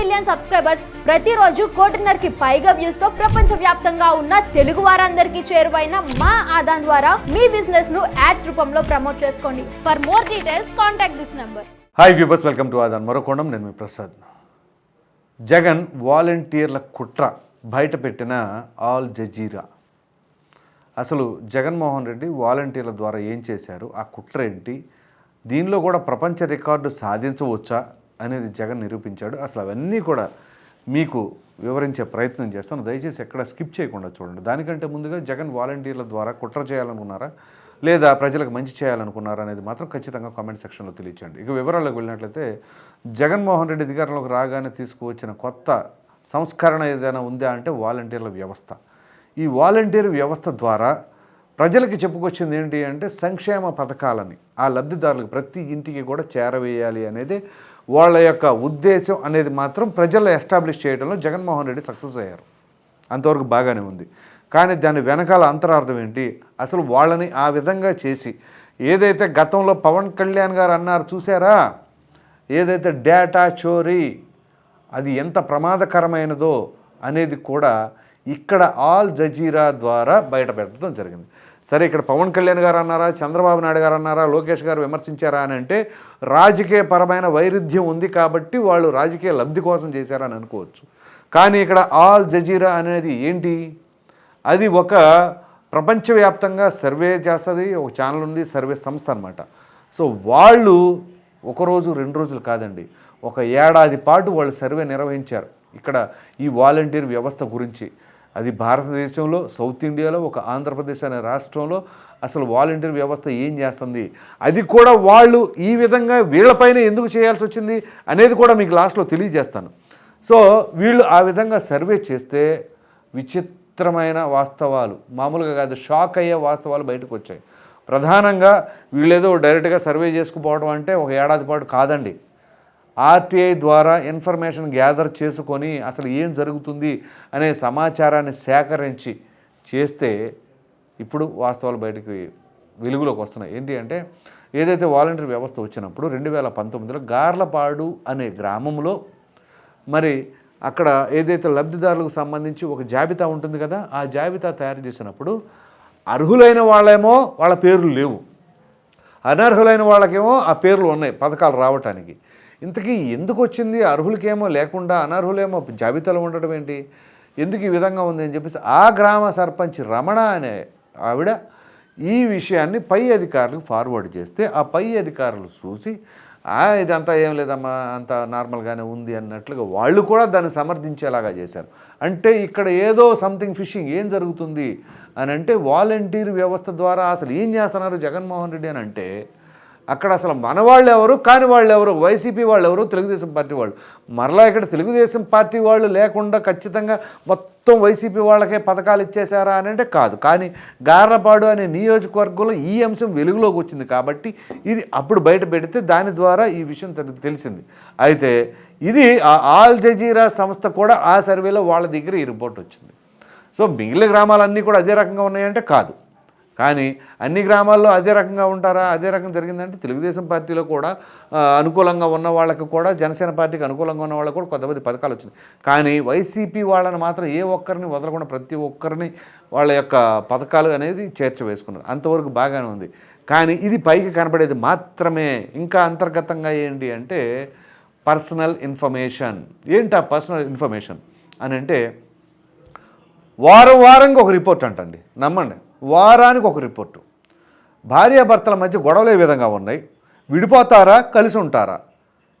Million subscribers ప్రతిరోజు కోటిన్నరకి పైగా వ్యూస్తో ప్రపంచ వ్యాప్తంగా ఉన్న తెలుగు వారందరికీ చేరువైన మా ఆదాన్ ద్వారా మీ బిజినెస్ను యాడ్స్ రూపంలో ప్రమోట్ చేసుకోండి. For more details contact this number hi viewers welcome to Aadan మరొకొండం నేను మీ ప్రసాద్. జగన్ వాలంటీర్ల కుట్ర బయట పెట్టిన ఆల్ జజీరా. అసలు జగన్మోహన్ రెడ్డి వాలంటీర్ల ద్వారా ఏం చేశారు? ఆ కుట్ర ఏంటి? దీనిలో కూడా ప్రపంచ రికార్డు సాధించవచ్చా? అనేది జగన్ నిరూపించాడు. అసలు అవన్నీ కూడా మీకు వివరించే ప్రయత్నం చేస్తాను. దయచేసి ఎక్కడ స్కిప్ చేయకుండా చూడండి. దానికంటే ముందుగా జగన్ వాలంటీర్ల ద్వారా కుట్ర చేయాలనుకున్నారా? లేదా ప్రజలకు మంచి చేయాలనుకున్నారా అనేది మాత్రం ఖచ్చితంగా కామెంట్ సెక్షన్లో తెలియచేయండి. ఇక వివరాల్లోకి వెళ్ళినట్లయితే జగన్మోహన్ రెడ్డి అధికారంలోకి రాగానే తీసుకువచ్చిన కొత్త సంస్కరణ ఏదైనా ఉందా అంటే వాలంటీర్ల వ్యవస్థ. ఈ వాలంటీర్ వ్యవస్థ ద్వారా ప్రజలకి చెప్పుకొచ్చింది ఏంటి అంటే సంక్షేమ పథకాలని ఆ లబ్ధిదారులకు ప్రతి ఇంటికి కూడా చేరవేయాలి అనేది వాళ్ళ యొక్క ఉద్దేశం అనేది మాత్రం ప్రజలు ఎస్టాబ్లిష్ చేయడంలో జగన్మోహన్ రెడ్డి సక్సెస్ అయ్యారు. అంతవరకు బాగానే ఉంది. కానీ దాని వెనకాల అంతరార్థం ఏంటి? అసలు వాళ్ళని ఆ విధంగా చేసి ఏదైతే గతంలో పవన్ కళ్యాణ్ గారు అన్నారు చూసారా? ఏదైతే డేటా చోరీ అది ఎంత ప్రమాదకరమైనదో అనేది కూడా ఇక్కడ ఆల్ జజీరా ద్వారా బయటపెట్టడం జరిగింది. సరే ఇక్కడ పవన్ కళ్యాణ్ గారు అన్నారా చంద్రబాబు నాయుడు గారు అన్నారా లోకేష్ గారు విమర్శించారా అని అంటే రాజకీయపరమైన వైరుధ్యం ఉంది కాబట్టి వాళ్ళు రాజకీయ లబ్ధి కోసం చేశారని అనుకోవచ్చు. కానీ ఇక్కడ ఆల్ జజీరా అనేది ఏంటి? అది ఒక ప్రపంచవ్యాప్తంగా సర్వే చేస్తుంది ఒక ఛానల్ ఉంది సర్వే సంస్థ అనమాట సో వాళ్ళు ఒకరోజు రెండు రోజులు కాదండి ఒక ఏడాది పాటు వాళ్ళు సర్వే నిర్వహించారు. ఇక్కడ ఈ వాలంటీర్ వ్యవస్థ గురించి. అది భారతదేశంలో సౌత్ ఇండియాలో ఒక ఆంధ్రప్రదేశ్ అనే రాష్ట్రంలో అసలు వాలంటీర్ వ్యవస్థ ఏం చేస్తుంది? అది కూడా వాళ్ళు ఈ విధంగా వీళ్ళపైన ఎందుకు చేయాల్సి వచ్చింది అనేది కూడా మీకు లాస్ట్లో తెలియజేస్తాను. సో వీళ్ళు ఆ విధంగా సర్వే చేస్తే విచిత్రమైన వాస్తవాలు మామూలుగా కాదు షాక్ అయ్యే వాస్తవాలు బయటకు వచ్చాయి. ప్రధానంగా వీళ్ళేదో డైరెక్ట్గా సర్వే చేసుకుపోవడం అంటే ఒక ఏడాది పాటు కాదండి. ఆర్టీఐ ద్వారా ఇన్ఫర్మేషన్ గ్యాదర్ చేసుకొని అసలు ఏం జరుగుతుంది అనే సమాచారాన్ని సేకరించి చేస్తే ఇప్పుడు వాస్తవాలు బయటికి వెలుగులోకి వస్తున్నాయి. ఏంటి అంటే ఏదైతే వాలంటీర్ వ్యవస్థ వచ్చినప్పుడు రెండు వేల పంతొమ్మిదిలో గార్లపాడు అనే గ్రామంలో మరి అక్కడ ఏదైతే లబ్ధిదారులకు సంబంధించి ఒక జాబితా ఉంటుంది కదా ఆ జాబితా తయారు చేసినప్పుడు అర్హులైన వాళ్ళేమో వాళ్ళ పేర్లు లేవు. అనర్హులైన వాళ్ళకేమో ఆ పేర్లు ఉన్నాయి పథకాలు రావటానికి. ఇంతకీ ఎందుకు వచ్చింది? అర్హులకేమో లేకుండా అనర్హులేమో జాబితాలో ఉండడం ఏంటి? ఎందుకు ఈ విధంగా ఉంది అని చెప్పేసి ఆ గ్రామ సర్పంచ్ రమణ అనే ఆవిడ ఈ విషయాన్ని పై అధికారులకు ఫార్వర్డ్ చేస్తే ఆ పై అధికారులు చూసి "ఆ, ఇదంతా ఏం లేదమ్మా అంత నార్మల్గానే ఉంది అన్నట్లుగా వాళ్ళు కూడా దాన్ని సమర్థించేలాగా చేశారు. అంటే ఇక్కడ ఏదో సంథింగ్ ఫిషింగ్ ఏం జరుగుతుంది అని అంటే వాలంటీర్ వ్యవస్థ ద్వారా అసలు ఏం చేస్తున్నారు జగన్మోహన్ రెడ్డి అని అంటే అక్కడ అసలు మన వాళ్ళు ఎవరు కాని వాళ్ళు ఎవరు వైసీపీ వాళ్ళు ఎవరు తెలుగుదేశం పార్టీ వాళ్ళు? మరలా ఇక్కడ తెలుగుదేశం పార్టీ వాళ్ళు లేకుండా ఖచ్చితంగా మొత్తం వైసీపీ వాళ్ళకే పథకాలు ఇచ్చేశారా అని అంటే కాదు. కానీ గార్లపాడు అనే నియోజకవర్గంలో ఈ అంశం వెలుగులోకి వచ్చింది కాబట్టి ఇది అప్పుడు బయట పెడితే దాని ద్వారా ఈ విషయం తెలిసింది. అయితే ఇది ఆల్ జజీరా సంస్థ కూడా ఆ సర్వేలో వాళ్ళ దగ్గర ఈ రిపోర్ట్ వచ్చింది. సో మిగిలిన గ్రామాలన్నీ కూడా అదే రకంగా ఉన్నాయంటే కాదు. కానీ అన్ని గ్రామాల్లో అదే రకంగా ఉంటారా? అదే రకం జరిగిందంటే తెలుగుదేశం పార్టీలో కూడా అనుకూలంగా ఉన్న వాళ్ళకి కూడా జనసేన పార్టీకి అనుకూలంగా ఉన్న వాళ్ళకి కూడా కొంతమంది పథకాలు వచ్చినాయి. కానీ వైసీపీ వాళ్ళని మాత్రం ఏ ఒక్కరిని వదలకుండా ప్రతి ఒక్కరిని వాళ్ళ యొక్క పథకాలు అనేది చేర్చ వేసుకున్నారు అంతవరకు బాగానే ఉంది. కానీ ఇది పైకి కనపడేది మాత్రమే. ఇంకా అంతర్గతంగా ఏంటి అంటే పర్సనల్ ఇన్ఫర్మేషన్. ఏంటి ఆ పర్సనల్ ఇన్ఫర్మేషన్? అని అంటే వారం వారంగా ఒక రిపోర్ట్ అంటండి. నమ్మండి. వారానికి ఒక రిపోర్టు. భార్యాభర్తల మధ్య గొడవలు ఏ విధంగా ఉన్నాయి. విడిపోతారా? కలిసి ఉంటారా?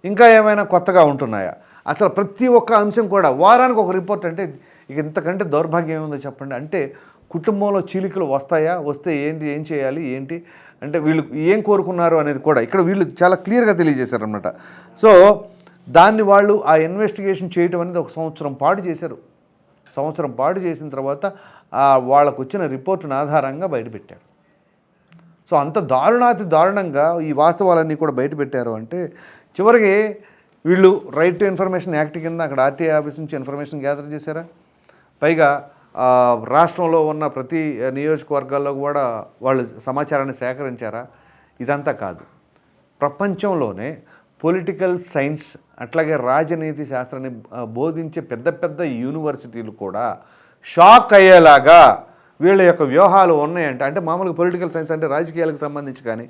ఇంకా ఏమైనా కొత్తగా ఉంటున్నాయా? అసలు ప్రతి ఒక్క అంశం కూడా వారానికి ఒక రిపోర్ట్ అంటే ఇక ఇంతకంటే దౌర్భాగ్యం ఏముందో చెప్పండి. అంటే కుటుంబంలో చీలికలు వస్తాయా? వస్తే ఏంటి? ఏం చేయాలి? ఏంటి? అంటే వీళ్ళు ఏం కోరుకున్నారు అనేది కూడా ఇక్కడ వీళ్ళు చాలా క్లియర్గా తెలియజేశారనమాట సో దాన్ని వాళ్ళు ఆ ఇన్వెస్టిగేషన్ చేయటం అనేది ఒక సంవత్సరం పాటు చేశారు. సంవత్సరం పాటు చేసిన తర్వాత వాళ్ళకు వచ్చిన రిపోర్టును ఆధారంగా బయటపెట్టారు సో అంత దారుణాతి దారుణంగా ఈ వాస్తవాలన్నీ కూడా బయటపెట్టారు అంటే చివరికి వీళ్ళు రైట్ టు ఇన్ఫర్మేషన్ యాక్ట్ కింద అక్కడ ఆర్టీఐ ఆఫీస్ నుంచి ఇన్ఫర్మేషన్ గ్యాదర్ చేశారా? పైగా రాష్ట్రంలో ఉన్న ప్రతి నియోజకవర్గాల్లో కూడా వాళ్ళు సమాచారాన్ని సేకరించారా? ఇదంతా కాదు. ప్రపంచంలోనే పొలిటికల్ సైన్స్ అట్లాగే రాజనీతి శాస్త్రాన్ని బోధించే పెద్ద పెద్ద యూనివర్సిటీలు కూడా షాక్ అయ్యేలాగా వీళ్ళ యొక్క వ్యూహాలు ఉన్నాయంటే. అంటే మామూలుగా పొలిటికల్ సైన్స్ అంటే రాజకీయాలకు సంబంధించి కానీ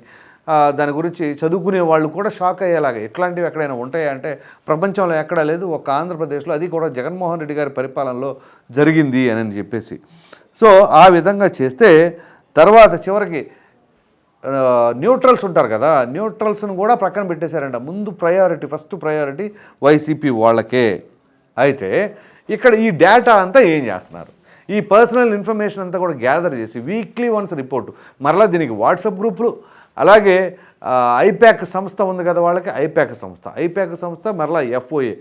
దాని గురించి చదువుకునే వాళ్ళు కూడా షాక్ అయ్యేలాగా ఎట్లాంటివి ఎక్కడైనా ఉంటాయా అంటే ప్రపంచంలో ఎక్కడా లేదు ఒక ఆంధ్రప్రదేశ్లో అది కూడా జగన్మోహన్ రెడ్డి గారి పరిపాలనలో జరిగింది అని చెప్పేసి. సో ఆ విధంగా చేస్తే తర్వాత చివరికి న్యూట్రల్స్ ఉంటారు కదా న్యూట్రల్స్ను కూడా ప్రక్కన పెట్టేశారంట. ముందు ప్రయారిటీ ఫస్ట్ ప్రయారిటీ వైసీపీ వాళ్ళకే. అయితే ఇక్కడ ఈ డేటా అంతా ఏం చేస్తున్నారు? ఈ పర్సనల్ ఇన్ఫర్మేషన్ అంతా కూడా గ్యాదర్ చేసి వీక్లీ వన్స్ రిపోర్టు మరలా దీనికి వాట్సాప్ గ్రూపులు అలాగే ఐప్యాక్ సంస్థ ఉంది కదా వాళ్ళకి ఐప్యాక్ సంస్థ. ఐప్యాక్ సంస్థ మరలా ఎఫ్ఓఏ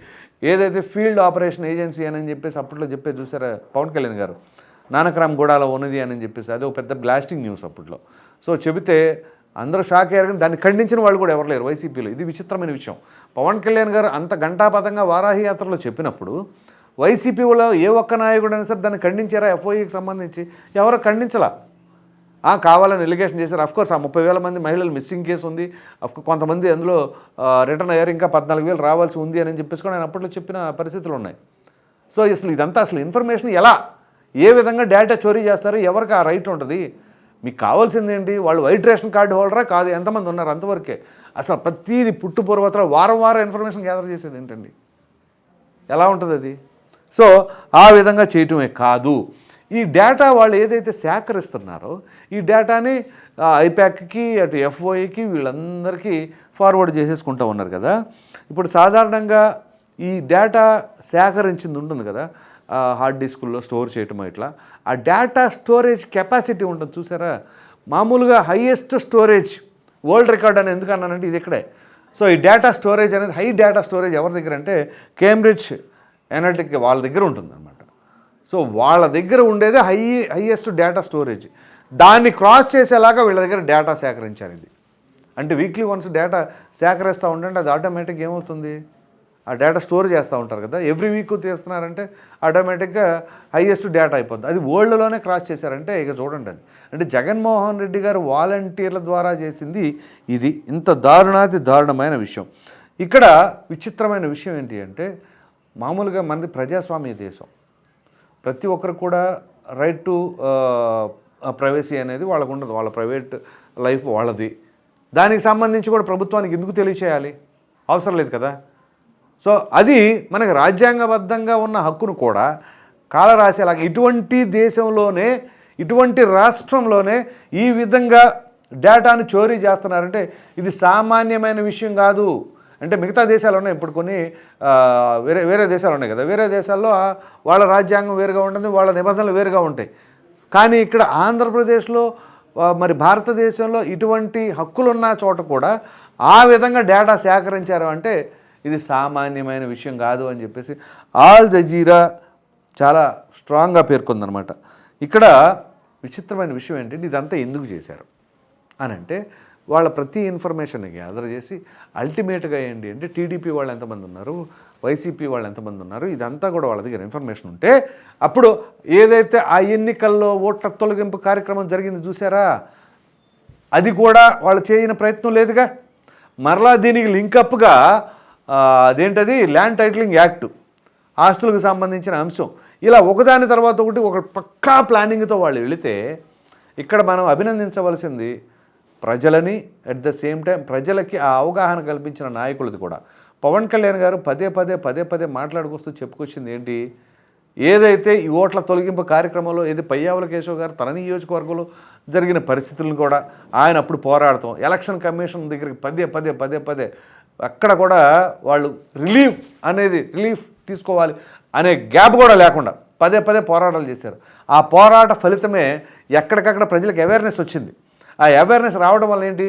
ఏదైతే ఫీల్డ్ ఆపరేషన్ ఏజెన్సీ అని చెప్పేసి అప్పట్లో చెప్పే చూసారా పవన్ కళ్యాణ్ గారు? నానక్రామ్ గూడాలో ఉన్నది అని చెప్పేసి అది ఒక పెద్ద బ్లాస్టింగ్ న్యూస్ అప్పట్లో. సో చెబితే అందరూ షాక్ అయ్యారు కానీ దాన్ని ఖండించిన వాళ్ళు కూడా ఎవరు లేరు వైసీపీలో ఇది విచిత్రమైన విషయం. పవన్ కళ్యాణ్ గారు అంత గంటాపదంగా వారాహి యాత్రలో చెప్పినప్పుడు వైసీపీ వాళ్ళు ఏ ఒక్క నాయకుడు అయినా సరే దాన్ని ఖండించారా ఎఫ్ఓఈకి సంబంధించి? ఎవరు ఖండించలా? కావాలని ఎలిగేషన్ చేశారు. అఫ్కోర్స్ ఆ ముప్పై వేల మంది మహిళలు మిస్సింగ్ కేసు ఉంది. అఫ్ కొంతమంది అందులో రిటర్న్ అయ్యారు. ఇంకా పద్నాలుగు వేలు రావాల్సి ఉంది అని చెప్పేసి కూడా ఆయన అప్పట్లో చెప్పిన పరిస్థితులు ఉన్నాయి. సో అసలు ఇదంతా అసలు ఇన్ఫర్మేషన్ ఎలా? ఏ విధంగా డేటా చోరీ చేస్తారు? ఎవరికి ఆ రైట్ ఉంటుంది? మీకు కావాల్సింది ఏంటి? వాళ్ళు వైట్ రేషన్ కార్డు హోల్డరా? కాదు ఎంతమంది ఉన్నారు అంతవరకే? అసలు ప్రతిదీ పుట్టు పూర్వతలో వారం వారం ఇన్ఫర్మేషన్ గ్యాదర్ చేసేది ఏంటండి? ఎలా ఉంటుంది అది? సో ఆ విధంగా చేయటమే కాదు. ఈ డేటా వాళ్ళు ఏదైతే సేకరిస్తున్నారో ఈ డేటాని ఐప్యాక్కి అటు ఎఫ్ఓఏకి వీళ్ళందరికీ ఫార్వర్డ్ చేసేసుకుంటూ ఉన్నారు కదా. ఇప్పుడు సాధారణంగా ఈ డేటా సేకరించింది ఉంటుంది కదా. హార్డ్ డిస్కుల్లో స్టోర్ చేయటం ఇట్లా. ఆ డేటా స్టోరేజ్ కెపాసిటీ ఉంటుంది చూసారా? మామూలుగా హైయెస్ట్ స్టోరేజ్ వరల్డ్ రికార్డ్ అని ఎందుకు అన్నానంటే ఇది ఇక్కడే. సో ఈ డేటా స్టోరేజ్ అనేది హై డేటా స్టోరేజ్ ఎవరి దగ్గర అంటే కేంబ్రిడ్జ్ ఎనర్టిక్ వాళ్ళ దగ్గర ఉంటుందన్నమాట. సో వాళ్ళ దగ్గర ఉండేదే హై హైయెస్ట్ డేటా స్టోరేజ్. దాన్ని క్రాస్ చేసేలాగా వీళ్ళ దగ్గర డేటా సేకరించారు ఇది. అంటే వీక్లీ వన్స్ డేటా సేకరిస్తూ ఉంటే అది ఆటోమేటిక్గా ఏమవుతుంది? ఆ డేటా స్టోర్ చేస్తూ ఉంటారు కదా ఎవ్రీ వీక్ తీస్తున్నారంటే ఆటోమేటిక్గా హైయెస్ట్ డేటా అయిపోద్ది. అది వరల్డ్లోనే క్రాస్ చేశారంటే ఇక చూడండి అది. అంటే జగన్మోహన్ రెడ్డి గారు వాలంటీర్ల ద్వారా చేసింది ఇది. ఇంత దారుణాతి దారుణమైన విషయం. ఇక్కడ విచిత్రమైన విషయం ఏంటి అంటే మామూలుగా మనది ప్రజాస్వామ్య దేశం. ప్రతి ఒక్కరు కూడా రైట్ టు ప్రైవసీ అనేది వాళ్ళకు ఉండదు. వాళ్ళ ప్రైవేట్ లైఫ్ వాళ్ళది. దానికి సంబంధించి కూడా ప్రభుత్వానికి ఎందుకు తెలియచేయాలి? అవసరం లేదు కదా? సో అది మనకి రాజ్యాంగబద్ధంగా ఉన్న హక్కును కూడా కాలరాసేలాగా ఇటువంటి దేశంలోనే ఇటువంటి రాష్ట్రంలోనే ఈ విధంగా డేటాను చోరీ చేస్తున్నారంటే ఇది సామాన్యమైన విషయం కాదు. అంటే మిగతా దేశాలు ఇప్పుడు కొన్ని వేరే వేరే దేశాలు ఉన్నాయి కదా. వేరే దేశాల్లో వాళ్ళ రాజ్యాంగం వేరుగా ఉంటుంది వాళ్ళ నిబంధనలు వేరుగా ఉంటాయి. కానీ ఇక్కడ ఆంధ్రప్రదేశ్లో మరి భారతదేశంలో ఇటువంటి హక్కులున్న చోట కూడా ఆ విధంగా డేటా సేకరించారు అంటే ఇది సామాన్యమైన విషయం కాదు అని చెప్పేసి ఆల్ జజీరా చాలా స్ట్రాంగ్గా పేర్కొందనమాట ఇక్కడ విచిత్రమైన విషయం ఏంటంటే ఇదంతా ఎందుకు చేశారు? అని అంటే వాళ్ళ ప్రతి ఇన్ఫర్మేషన్ గ్యాదర్ చేసి అల్టిమేట్గా ఏంటి అంటే టీడీపీ వాళ్ళు ఎంతమంది ఉన్నారు? వైసీపీ వాళ్ళు ఎంతమంది ఉన్నారు? ఇదంతా కూడా వాళ్ళ దగ్గర ఇన్ఫర్మేషన్ ఉంటే అప్పుడు ఏదైతే ఆ ఎన్నికల్లో ఓట్ల తొలగింపు కార్యక్రమం జరిగింది చూసారా? అది కూడా వాళ్ళు చేయని ప్రయత్నం లేదుగా. మరలా దీనికి లింకప్గా అదేంటది? ల్యాండ్ టైటిలింగ్ యాక్ట్ ఆస్తులకు సంబంధించిన అంశం. ఇలా ఒకదాని తర్వాత ఒకటి ఒక పక్కా ప్లానింగ్తో వాళ్ళు వెళితే ఇక్కడ మనం అభినందించవలసింది ప్రజలని అట్ ద సేమ్ టైం ప్రజలకి ఆ అవగాహన కల్పించిన నాయకులది కూడా. పవన్ కళ్యాణ్ గారు పదే పదే పదే పదే మాట్లాడుకొస్తూ చెప్పుకొచ్చింది ఏంటి? ఏదైతే ఈ ఓట్ల తొలగింపు కార్యక్రమంలో ఏది పయ్యావుల కేశవ్ గారు తన నియోజకవర్గంలో జరిగిన పరిస్థితులను కూడా ఆయన అప్పుడు పోరాడతాం. ఎలక్షన్ కమిషన్ దగ్గరికి పదే పదే పదే పదే అక్కడ కూడా వాళ్ళు రిలీఫ్ అనేది రిలీఫ్ తీసుకోవాలి అనే గ్యాప్ కూడా లేకుండా పదే పదే పోరాటాలు చేశారు. ఆ పోరాట ఫలితమే ఎక్కడికక్కడ ప్రజలకు అవేర్నెస్ వచ్చింది. ఆ అవేర్నెస్ రావడం వల్ల ఏంటి?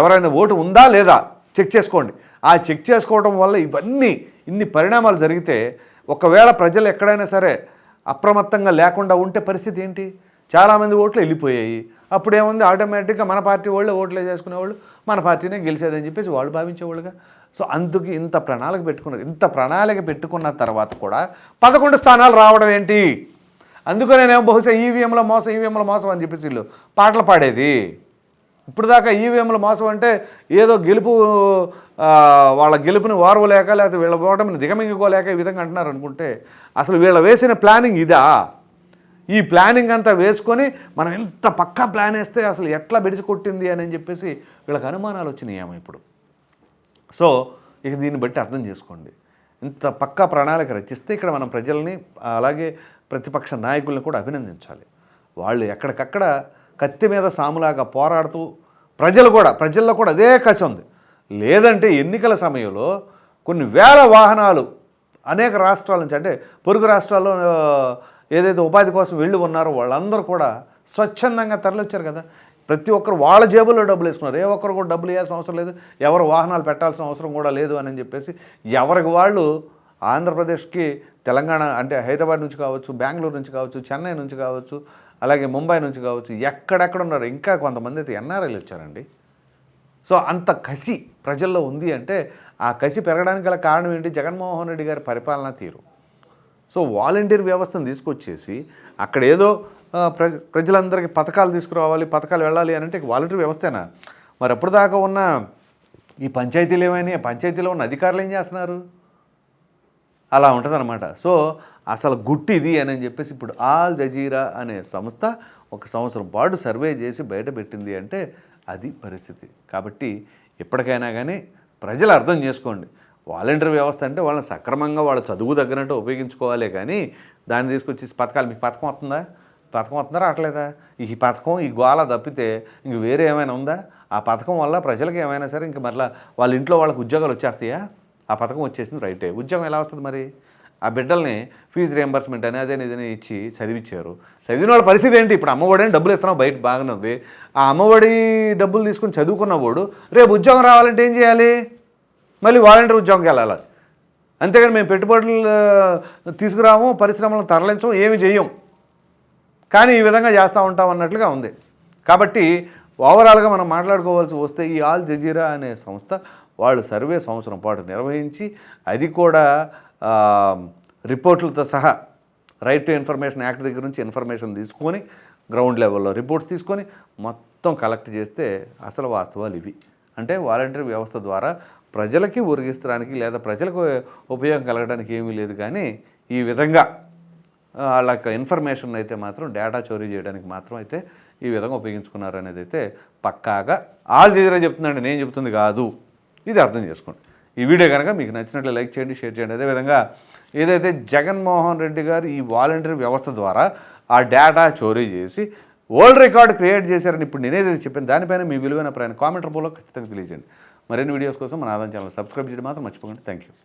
ఎవరైనా ఓటు ఉందా లేదా చెక్ చేసుకోండి. ఆ చెక్ చేసుకోవడం వల్ల ఇవన్నీ ఇన్ని పరిణామాలు జరిగితే ఒకవేళ ప్రజలు ఎక్కడైనా సరే అప్రమత్తంగా లేకుండా ఉంటే పరిస్థితి ఏంటి? చాలామంది ఓట్లు వెళ్ళిపోయాయి. అప్పుడు ఏముంది ఆటోమేటిక్గా మన పార్టీ వాళ్ళు ఓట్లు చేసుకునేవాళ్ళు మన పార్టీనే గెలిచేదని చెప్పేసి వాళ్ళు భావించేవాళ్ళుగా. సో అందుకు ఇంత ప్రణాళిక పెట్టుకున్నారు ఇంత ప్రణాళిక పెట్టుకున్న తర్వాత కూడా పదకొండు స్థానాలు రావడం ఏంటి? అందుకనే బహుశా ఈవీఎంలో మోసం ఈవీఎంలో మోసం అని చెప్పేసి వీళ్ళు పాటలు పాడేది. ఇప్పుడు దాకా ఈవీఎంల మోసం అంటే ఏదో గెలుపు వాళ్ళ గెలుపుని వారవలేక లేకపోతే వీళ్ళ ఓటమిని దిగమింగుకోలేక ఈ విధంగా అంటున్నారు అనుకుంటే అసలు వీళ్ళ వేసిన ప్లానింగ్ ఇదా? ఈ ప్లానింగ్ అంతా వేసుకొని మనం ఎంత పక్కా ప్లాన్ వేస్తే అసలు ఎట్లా బెడిసి కొట్టింది అని చెప్పేసి వీళ్ళకి అనుమానాలు వచ్చినాయేమో ఇప్పుడు. సో ఇక దీన్ని బట్టి అర్థం చేసుకోండి. ఇంత పక్కా ప్రణాళిక రచిస్తే ఇక్కడ మనం ప్రజల్ని అలాగే ప్రతిపక్ష నాయకుల్ని కూడా అభినందించాలి. వాళ్ళు ఎక్కడికక్కడ కత్తి మీద సాములాగా పోరాడుతూ ప్రజలు కూడా ప్రజల్లో కూడా అదే కసి ఉంది. లేదంటే ఎన్నికల సమయంలో కొన్ని వేల వాహనాలు అనేక రాష్ట్రాల నుంచి అంటే పొరుగు రాష్ట్రాల్లో ఏదైతే ఉపాధి కోసం వెళ్ళి ఉన్నారో వాళ్ళందరూ కూడా స్వచ్ఛందంగా తరలిచ్చారు కదా. ప్రతి ఒక్కరు వాళ్ళ జేబుల్లో డబ్బులు వేసుకున్నారు. ఏ ఒక్కరు కూడా డబ్బులు ఇవ్వాల్సిన అవసరం లేదు. ఎవరు వాహనాలు పెట్టాల్సిన అవసరం కూడా లేదు అని చెప్పేసి ఎవరికి వాళ్ళు ఆంధ్రప్రదేశ్కి తెలంగాణ అంటే హైదరాబాద్ నుంచి కావచ్చు బెంగళూరు నుంచి కావచ్చు చెన్నై నుంచి కావచ్చు అలాగే ముంబై నుంచి కావచ్చు ఎక్కడెక్కడ ఉన్నారు ఇంకా కొంతమంది అయితే ఎన్ఆర్ఐలు వచ్చారండి. సో అంత కసి ప్రజల్లో ఉంది అంటే ఆ కసి పెరగడానికి గల కారణం ఏంటి? జగన్మోహన్ రెడ్డి గారి పరిపాలనా తీరు. సో వాలంటీర్ వ్యవస్థను తీసుకొచ్చేసి అక్కడ ఏదో ప్రజ ప్రజలందరికీ పథకాలు తీసుకురావాలి పథకాలు వెళ్ళాలి అని అంటే వాలంటీర్ వ్యవస్థేనా? మరి అప్పుడు దాకా ఉన్న ఈ పంచాయతీలు ఏమైనా పంచాయతీలో ఉన్న అధికారులు ఏం చేస్తున్నారు? అలా ఉంటుందన్నమాట. సో అసలు గుట్టిది అని చెప్పేసి ఇప్పుడు ఆల్ జజీరా అనే సంస్థ ఒక సంవత్సరం పాటు సర్వే చేసి బయట పెట్టింది అంటే అది పరిస్థితి. కాబట్టి ఎప్పటికైనా కానీ ప్రజలు అర్థం చేసుకోండి. వాలంటీర్ వ్యవస్థ అంటే వాళ్ళని సక్రమంగా వాళ్ళ చదువు తగ్గినట్టు ఉపయోగించుకోవాలి కానీ దాన్ని తీసుకొచ్చి పథకాలు మీకు పథకం వస్తుందా? పథకం వస్తుందా? రావట్లేదా? ఈ పథకం ఈ గ్వాల తప్పితే ఇంక వేరే ఏమైనా ఉందా? ఆ పథకం వల్ల ప్రజలకు ఏమైనా సరే ఇంక మరలా వాళ్ళ ఇంట్లో వాళ్ళకి ఉద్యోగాలు వచ్చేస్తాయా? ఆ పథకం వచ్చేసింది రైటే. ఉద్యోగం ఎలా వస్తుంది మరి? ఆ బిడ్డల్ని ఫీజు రియంబర్స్మెంట్ అని అదే ఇదని ఇచ్చి చదివించారు చదివిన వాళ్ళ పరిస్థితి ఏంటి? ఇప్పుడు అమ్మఒడి అని డబ్బులు ఇస్తున్నావు బయట బాగానే ఉంది. ఆ అమ్మఒడి డబ్బులు తీసుకుని చదువుకున్నవాడు రేపు ఉద్యోగం రావాలంటే ఏం చేయాలి? మళ్ళీ వాలంటీర్ ఉద్యోగంకి వెళ్ళాలి. అంతేగాని మేము పెట్టుబడులు తీసుకురాము పరిశ్రమలను తరలించము ఏమి చేయం. కానీ ఈ విధంగా చేస్తూ ఉంటాం అన్నట్లుగా ఉంది. కాబట్టి ఓవరాల్గా మనం మాట్లాడుకోవాల్సి వస్తే ఈ ఆల్ జజీరా అనే సంస్థ వాళ్ళు సర్వే సంవత్సరం పాటు నిర్వహించి అది కూడా రిపోర్ట్లతో సహా రైట్ టు ఇన్ఫర్మేషన్ యాక్ట్ దగ్గర నుంచి ఇన్ఫర్మేషన్ తీసుకొని గ్రౌండ్ లెవెల్లో రిపోర్ట్స్ తీసుకొని మొత్తం కలెక్ట్ చేస్తే అసలు వాస్తవాలు ఇవి. అంటే వాలంటీర్ వ్యవస్థ ద్వారా ప్రజలకి ఉరిగిస్తడానికి లేదా ప్రజలకు ఉపయోగం కలగడానికి ఏమీ లేదు కానీ ఈ విధంగా వాళ్ళ యొక్క ఇన్ఫర్మేషన్ అయితే మాత్రం డేటా చోరీ చేయడానికి మాత్రం అయితే ఈ విధంగా ఉపయోగించుకున్నారు అనేది అయితే పక్కాగా ఆల్ జజీరా చెప్తుందండి నేను చెప్తుంది కాదు. ఇది అర్థం చేసుకోండి. ఈ వీడియో కనుక మీకు నచ్చినట్లు లైక్ చేయండి షేర్ చేయండి. అదేవిధంగా ఏదైతే జగన్మోహన్ రెడ్డి గారు ఈ వాలంటీర్ వ్యవస్థ ద్వారా ఆ డేటా చోరీ చేసి వరల్డ్ రికార్డ్ క్రియేట్ చేశారని ఇప్పుడు నేనేదైతే చెప్పాను. దానిపైన మీ విలువైన ప్రయాణ కామెంట్ రూపంలో ఖచ్చితంగా తెలియజేయండి. మరిన్ని వీడియోస్ కోసం మన ఆదాయం ఛానల్ సబ్స్క్రైబ్ చేయడం మాత్రం మర్చిపోకండి. Thank you